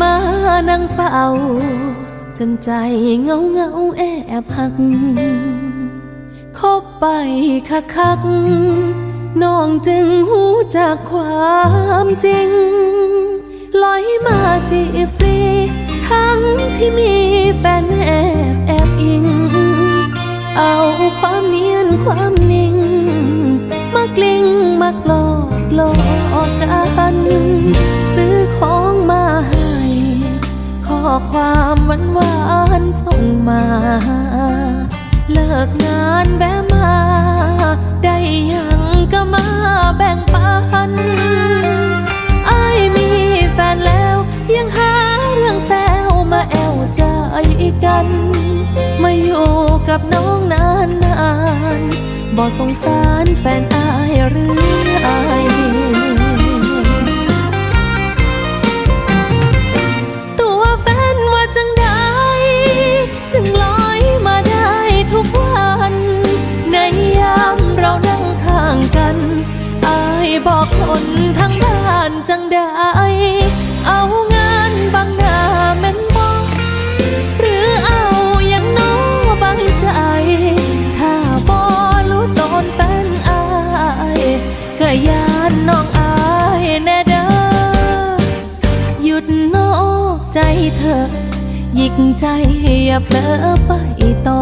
มานั่งเฝ้า จนใจเงาเงาแอบหักคบไปคักคักน้องจึงหูจากความจริงลอยมาจีบฟรีทั้งที่มีแฟนแอบแอบอิง เอา ความหวานหวานส่งมา เลิกงานแวะมา ได้ยังก็มาแบ่งปันไอ้มีแฟนแล้ว ยังหาเรื่องแซวมาแอวใจกัน มาอยู่กับน้องนานนานบ่สงสารแฟนอายหรือ นทั้งบ้านจังได้ เอางานบางหน้าแม่นบอกหรือเอาอย่างน้อบังใจ ถ้าบอรู้ตนแฟนอายก็ยานน้องอายแน่เด้อหยุดนอกใจเธอหยิกใจอย่าเผลอไปต่อ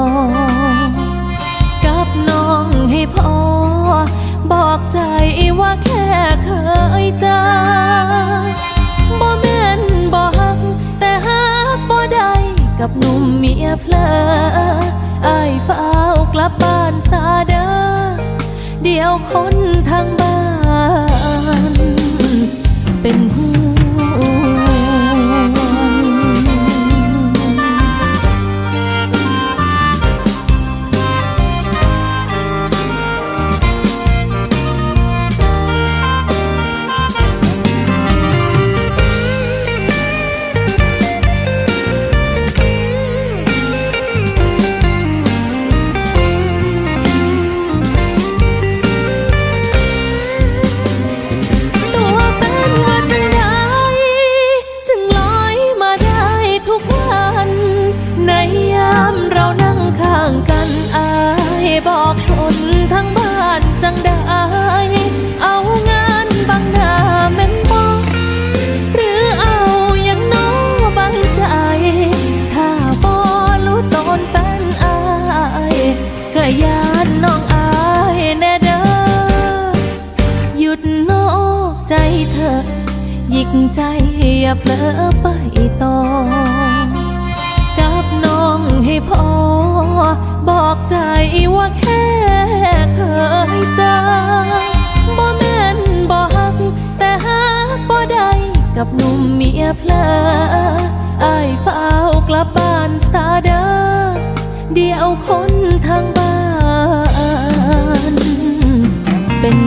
หนุ่มเมียเพลอไอ้ายเฝ้ากลับบ้านซาเด้อเดี๋ยวคนทางบ้าน นอกใจเธอ หยิกใจอย่าเผลอไปต่อกับน้องให้พอ บอกใจว่าแค่เคยเจอบ่แม่นบ่ฮัก แต่ฮักบ่ได้กับหนุ่มเมียเพลอไอ้ายเฝ้ากลับบ้านสาเด้อเดียวคนทางบ้าน เป็น